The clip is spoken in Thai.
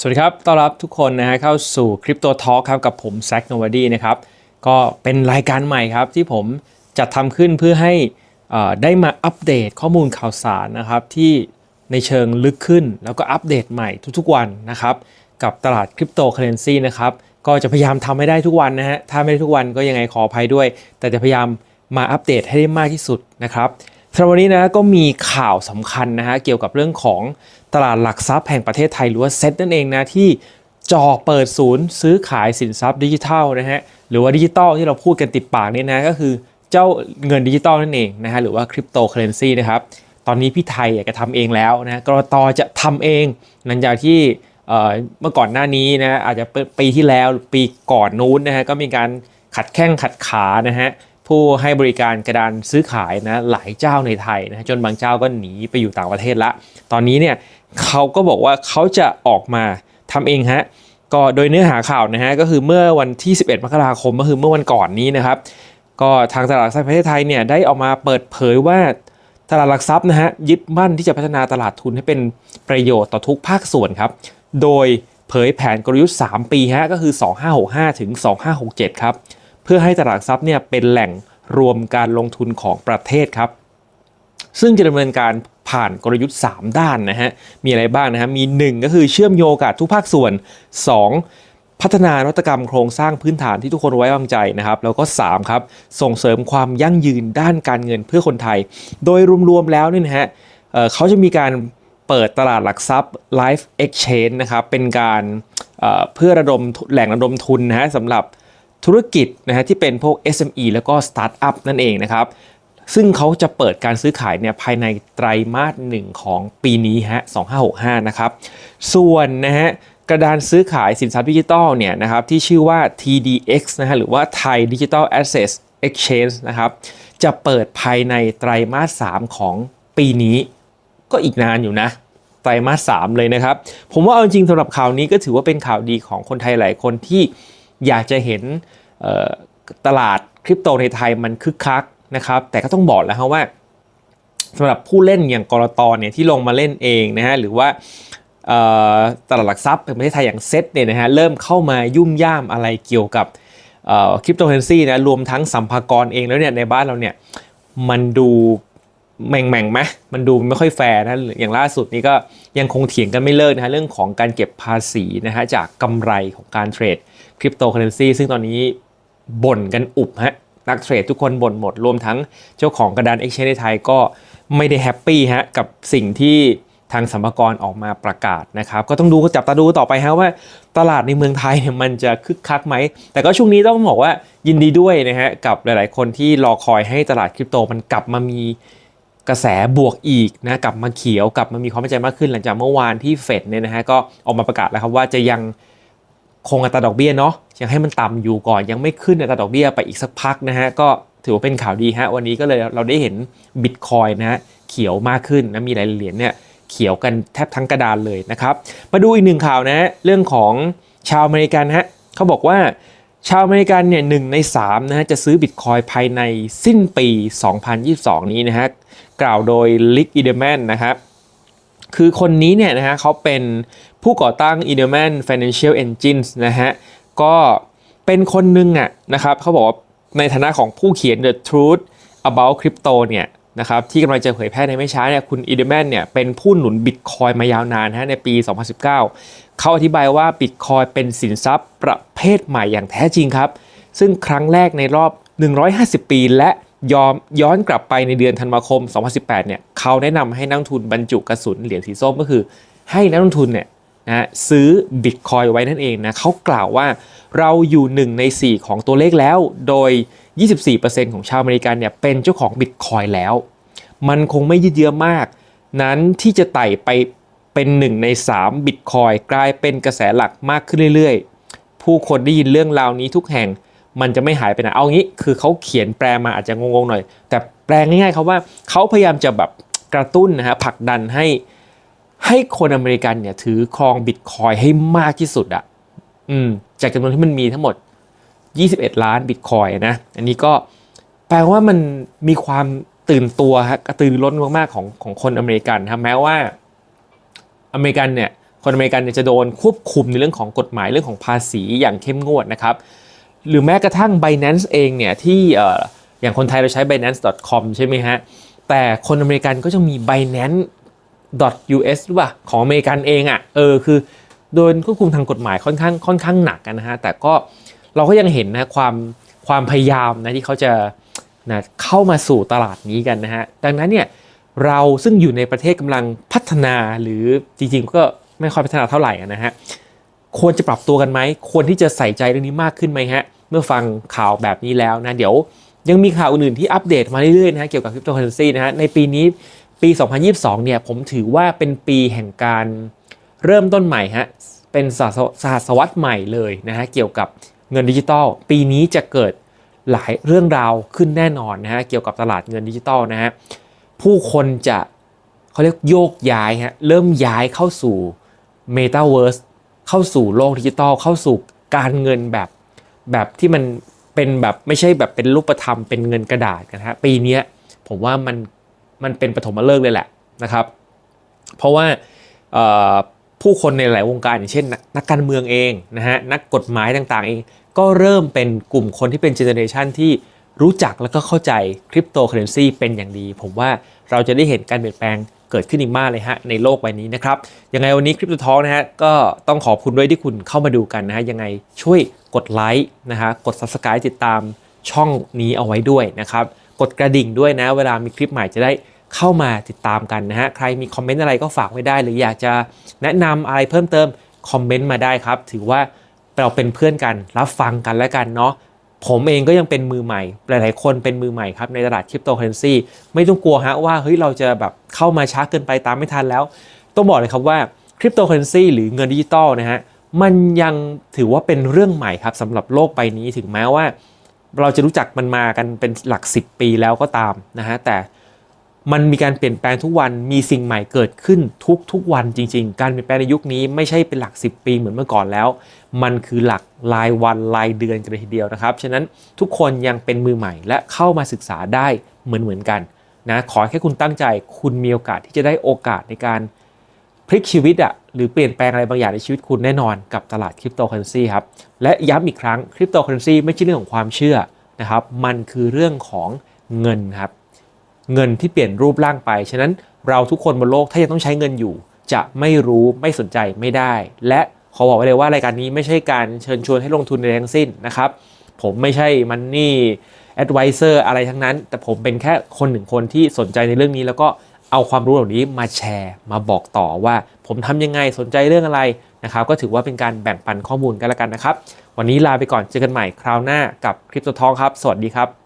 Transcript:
สวัสดีครับ ต้อนรับทุกคนนะฮะเข้าสู่คริปโตทอ l k ครับกับผมแซคโนวดีนะครับ ก็เป็นรายการใหม่ครับที่ผมจัดทำขึ้นเพื่อให้ได้มาอัปเดตข้อมูลข่าวสารนะครับที่ในเชิงลึกขึ้น แล้วก็อัปเดตใหม่ทุกๆวันนะครับกับตลาดคริปโตเคอเรนซีนะครับก็จะพยายามทำให้ได้ทุกวันนะฮะถ้าไม่ได้ทุกวันก็ยังไงขออภัยด้วย แต่จะพยายามมาอัปเดตให้ได้มากที่สุดนะครับสำหรับวันนี้นะก็มีข่าวสำคัญนะฮะเกี่ยวกับเรื่องของ ตลาดหลักทรัพย์แห่งประเทศไทยหรือว่าเซ็ตนั่นเองนะที่จ่อเปิดศูนย์ซื้อขายสินทรัพย์ดิจิทัลนะฮะหรือว่าดิจิทัลที่เราพูดกันติดปากเนี่ยนะก็คือเจ้าเงินดิจิทัลนั่นเองนะฮะหรือว่าคริปโตเคอเรนซีนะครับตอนนี้พี่ไทยอยากจะทำเองแล้วนะกรตจะทำเองหลังจากที่เมื่อก่อนหน้านี้นะอาจจะปีที่แล้วปีก่อนนู้นนะฮะก็มีการขัดแข้งขัดขานะฮะผู้ให้บริการกระดานซื้อขายนะหลายเจ้าในไทยนะจนบางเจ้าก็หนีไปอยู่ต่างประเทศละ ตอนนี้เนี่ย เขาก็บอกว่าเขาจะออกมาทำเองฮะก็โดยเนื้อหาข่าวนะฮะก็คือเมื่อวันที่ 11 มกราคมก็คือเมื่อวันก่อนนี้นะครับ ก็ทางตลาดหลักทรัพย์ประเทศไทยเนี่ยได้ออกมาเปิดเผยว่าตลาดหลักทรัพย์นะฮะยึดมั่นที่จะพัฒนาตลาดทุนให้เป็นประโยชน์ต่อทุกภาคส่วนครับ โดยเผยแผนกลยุทธ์ 3 ปีฮะก็คือ 2565 ถึง 2567 ครับ เพื่อให้ตลาดทรัพย์เนี่ยเป็นแหล่งรวมการลงทุนของประเทศครับ ซึ่งจะดำเนินการ ผ่านกลยุทธ์ 3 ด้านนะฮะ มีอะไรบ้างนะฮะ มี 1 ก็คือเชื่อมโยงกับทุกภาคส่วน 2. พัฒนานวัตกรรมโครงสร้างพื้นฐานที่ทุกคนไว้วางใจนะครับ แล้วก็ 3 ครับ ส่งเสริมความยั่งยืนด้านการเงินเพื่อคนไทย โดยรวมๆแล้วเนี่ยนะฮะเเขาจะมีการเปิดตลาดหลักทรัพย์ Life Exchange นะครับ เป็นการเเพื่อระดมแหล่งระดมทุนนะฮะสำหรับธุรกิจนะฮะที่เป็นพวก SME แล้วก็สตาร์ทอัพนั่นเองนะครับ ซึ่งเขาจะเปิดการซื้อขายเนี่ยภายในไตรมาสหนึ่งของปีนี้ฮะ 2565 นะครับ ส่วนนะฮะกระดานซื้อขายสินทรัพย์ดิจิทัลเนี่ยนะครับที่ชื่อว่า TDX นะฮะหรือว่า Thai Digital Assets Exchange นะครับจะเปิดภายในไตรมาส 3 ของปีนี้ ก็อีกนานอยู่นะไตรมาส 3 เลยนะครับ ผมว่าเอาจริงสำหรับข่าวนี้ก็ถือว่าเป็นข่าวดีของคนไทยหลายคนที่อยากจะเห็นตลาดคริปโตในไทยมันคึกคัก นะครับ แต่ก็ต้องบอกแล้วครับว่าสำหรับผู้เล่นอย่างกรตอนเนี่ยที่ลงมาเล่นเองนะฮะหรือว่าตลาดหลักทรัพย์ในประเทศไทยอย่างเซ็ตเนี่ยนะฮะเริ่มเข้ามายุ่มย่ามอะไรเกี่ยวกับคริปโตเคอเรนซีนะรวมทั้งสัมภากรเองแล้วเนี่ยในบ้านเราเนี่ยมันดูแม่งแม่งไหมมันดูไม่ค่อยแฟร์นะอย่างล่าสุดนี้ก็ยังคงเถียงกันไม่เลิกนะฮะเรื่องของการเก็บภาษีนะฮะจากกำไรของการเทรดคริปโตเคอเรนซีซึ่งตอนนี้บ่นกันอุบฮะ นักเทรดทุกคนบ่นหมดรวมทั้งเจ้าของกระดาน Exchange ในไทยก็ไม่ได้แฮปปี้ฮะกับสิ่งที่ทางสัมภากรออกมาประกาศนะครับ ก็ต้องดูจับตาดูต่อไปฮะว่าตลาดในเมืองไทยเนี่ยมันจะคึกคักไหม แต่ก็ช่วงนี้ต้องบอกว่ายินดีด้วยนะฮะกับหลาย ๆ คนที่รอคอยให้ตลาดคริปโตมันกลับมามีกระแสบวกอีกนะกลับมาเขียวกลับมามีความมั่นใจมากขึ้นหลังจากเมื่อวานที่เฟดเนี่ยนะฮะก็ออกมาประกาศแล้วครับว่าจะยังคงอัตราดอกเบี้ยเนาะ ยังให้มันต่ำอยู่ก่อนยังไม่ขึ้นอัตราดอกเบี้ยไปอีกสักพักนะฮะก็ถือว่าเป็นข่าวดีฮะวันนี้ก็เลยเราได้เห็นบิตคอยนะฮะเขียวมากขึ้นนะมีหลายเหรียญเนี่ยเขียวกันแทบทั้งกระดานเลยนะครับ มาดูอีกหนึ่งข่าวนะฮะเรื่องของชาวอเมริกันฮะเขาบอกว่าชาวอเมริกันเนี่ยหนึ่งใน3นะฮะจะซื้อบิตคอยภายในสิ้นปี 2022 นี้นะฮะกล่าวโดยลิกอิเดแมนนะครับคือคนนี้เนี่ยนะฮะเขาเป็นผู้ก่อตั้ง e d e m a n Financial Engines นะฮะ ก็เป็นคนหนึงอะนะครับเขาบอกว่าในฐานะของผู้เขียน The Truth About Crypto เนี่ยนะครับที่กำลังจะเผยแพร่ในไม่ช้าเนี่ยคุณ e d e m a n เนี่ยเป็นผู้หนุนบิตคอยมายาวนานฮะในปี 2019 เขาอธิบายว่าบิตคอยเป็นสินทรัพย์ประเภทใหม่อย่างแท้จริงครับ ซึ่งครั้งแรกในรอบ 150 ปี และยอมย้อนกลับไปในเดือนธันวาคม 2018 เนี่ยเขาแนะนำให้นักทุนบรรจุกระสุนเหรียญสีส้มก็คือ ให้นักลงทุนเนี่ย นะซื้อบิตคอยไว้นั่นเองนะเขากล่าวว่าเราอยู่ 1 ใน 4 ของตัวเลขแล้ว โดย 24%ของชาวอเมริกันเนี่ยเป็นเจ้าของบิตคอยแล้ว มันคงไม่ยืดเยื้อมาก นั้นที่จะไต่ไปเป็นหนึ่งใน 3 บิตคอยกลายเป็นกระแสหลักมากขึ้นเรื่อยๆ ผู้คนได้ยินเรื่องราวนี้ทุกแห่งมันจะไม่หายไปไหนเอางี้ คือเขาเขียนแปลมาอาจจะงงๆหน่อย แต่แปลง่ายๆเขาว่าเขาพยายามจะแบบกระตุ้นนะฮะผลักดันให้ ให้คนอเมริกันเนี่ยถือครองบิตคอยให้มากที่สุดอะอืมจากจำนวนที่มันมีทั้งหมด 21 ล้านบิตคอยนะ อันนี้ก็แปลว่ามันมีความตื่นตัวฮะกระตือรือร้นมากๆของของคนอเมริกันครับแม้ว่าอเมริกันเนี่ยคนอเมริกันเนี่ยจะโดนควบคุมในเรื่องของกฎหมายเรื่องของภาษีอย่างเข้มงวดนะครับ หรือแม้กระทั่ง Binance เองเนี่ยที่เอ่ออย่างคนไทยเราใช้ binance.com ใช่ไหมฮะแต่คนอเมริกันก็จะมี binance .us หรือเปล่าของอเมริกันเองอะ่ะเออคือโดนควบคุมทางกฎหมายค่อนข้างค่อนข้างหนักกันนะฮะแต่ก็เราก็ยังเห็นนะความความพยายามนะที่เขาจะนะเข้ามาสู่ตลาดนี้กันนะฮะดังนั้นเนี่ยเราซึ่งอยู่ในประเทศกำลังพัฒนาหรือจริงๆ ก็ไม่ค่อยพัฒนาเท่าไหร่นะฮะควรจะปรับตัวกันไหมควรที่จะใส่ใจเรื่องนี้มากขึ้นไหมฮะเมื่อฟังข่าวแบบนี้แล้วนะเดี๋ยวยังมีข่าวอื่นที่อัปเดตมาเรื่อยๆนะฮะเกี่ยวกับคริปโตเคอเรนซีนะฮะในปีนี้ ปี 2022 เนี่ยผมถือว่าเป็นปีแห่งการเริ่มต้นใหม่ฮะ เป็นศาสศาสวรรษใหม่เลยนะฮะ เกี่ยวกับเงินดิจิตอล ปีนี้จะเกิดหลายเรื่องราวขึ้นแน่นอนนะฮะ เกี่ยวกับตลาดเงินดิจิตอลนะฮะ ผู้คนจะเขาเรียกโยกย้ายฮะ เริ่มย้ายเข้าสู่ Metaverse เข้าสู่โลกดิจิตอล เข้าสู่การเงินแบบแบบที่มันเป็นแบบไม่ใช่แบบเป็นรูปธรรมเป็นเงินกระดาษนะฮะ ปีนี้ผมว่ามัน มันเป็นปฐมฤกษ์เลยแหละนะครับ เพราะว่าผู้คนในหลายวงการอย่างเช่น นักการเมืองเองนะฮะนักกฎหมายต่างๆเอง ก็เริ่มเป็นกลุ่มคนที่เป็นเจเนอเรชันที่รู้จักแล้วก็เข้าใจคริปโตเคอเรนซีเป็นอย่างดี ผมว่าเราจะได้เห็นการเปลี่ยนแปลงเกิดขึ้นอีกมากเลยฮะในโลกใบนี้นะครับยังไงวันนี้คริปโตทอ k นะฮะก็ต้องขอบคุณด้วยที่คุณเข้ามาดูกันนะฮะยังไงช่วยกดไลค์นะฮะกด Subscribe ติดตามช่องนี้เอาไว้ด้วยนะครับ กดกระดิ่งด้วยนะ เวลามีคลิปใหม่จะได้เข้ามาติดตามกันนะฮะ ใครมีคอมเมนต์อะไรก็ฝากไว้ได้ หรืออยากจะแนะนำอะไรเพิ่มเติมคอมเมนต์มาได้ครับ ถือว่าเราเป็นเพื่อนกันรับฟังกันแล้วกันเนาะผมเองก็ยังเป็นมือใหม่ หลาย ๆ คนเป็นมือใหม่ครับในตลาดคริปโตเคอเรนซีไม่ต้องกลัวฮะว่าเฮ้ยเราจะแบบเข้ามาช้าเกินไปตามไม่ทันแล้ว ต้องบอกเลยครับว่าคริปโตเคอเรนซีหรือเงินดิจิตอลนะฮะมันยังถือว่าเป็นเรื่องใหม่ครับสำหรับโลกใบนี้ถึงแม้ว่า เราจะรู้จักมันมากันเป็นหลัก 10 ปีแล้วก็ตามนะฮะแต่มันมีการเปลี่ยนแปลงทุกวันมีสิ่งใหม่เกิดขึ้นทุกทุกวันจริง ๆ การเปลี่ยนแปลงในยุคนี้ไม่ใช่เป็นหลัก 10 ปีเหมือนเมื่อก่อนแล้ว มันคือหลักรายวันรายเดือนกันเลยทีเดียวนะครับ ฉะนั้นทุกคนยังเป็นมือใหม่และเข้ามาศึกษาได้เหมือนเหมือนกันนะขอแค่คุณตั้งใจคุณมีโอกาสที่จะได้โอกาสในการพลิกชีวิตอะ หรือเปลี่ยนแปลงอะไรบางอย่างในชีวิตคุณแน่นอนกับตลาดคริปโตเคอเรนซีครับ และย้ำอีกครั้งคริปโตเคอเรนซีไม่ใช่เรื่องของความเชื่อนะครับ มันคือเรื่องของเงินครับ เงินที่เปลี่ยนรูปร่างไป ฉะนั้นเราทุกคนบนโลกถ้ายังต้องใช้เงินอยู่ จะไม่รู้ไม่สนใจไม่ได้ และขอบอกไว้เลยว่ารายการนี้ไม่ใช่การเชิญชวนให้ลงทุนในทั้งสิ้นนะครับ ผมไม่ใช่มันนี่แอดไวเซอร์อะไรทั้งนั้น แต่ผมเป็นแค่คนหนึ่งคนที่สนใจในเรื่องนี้แล้วก็ เอาความรู้เหล่านี้มาแชร์มาบอกต่อว่า ผมทำยังไงสนใจเรื่องอะไรนะครับ ก็ถือว่าเป็นการแบ่งปันข้อมูลกันแล้วกันนะครับ วันนี้ลาไปก่อนเจอกันใหม่คราวหน้ากับคริปโตทองครับ สวัสดีครับ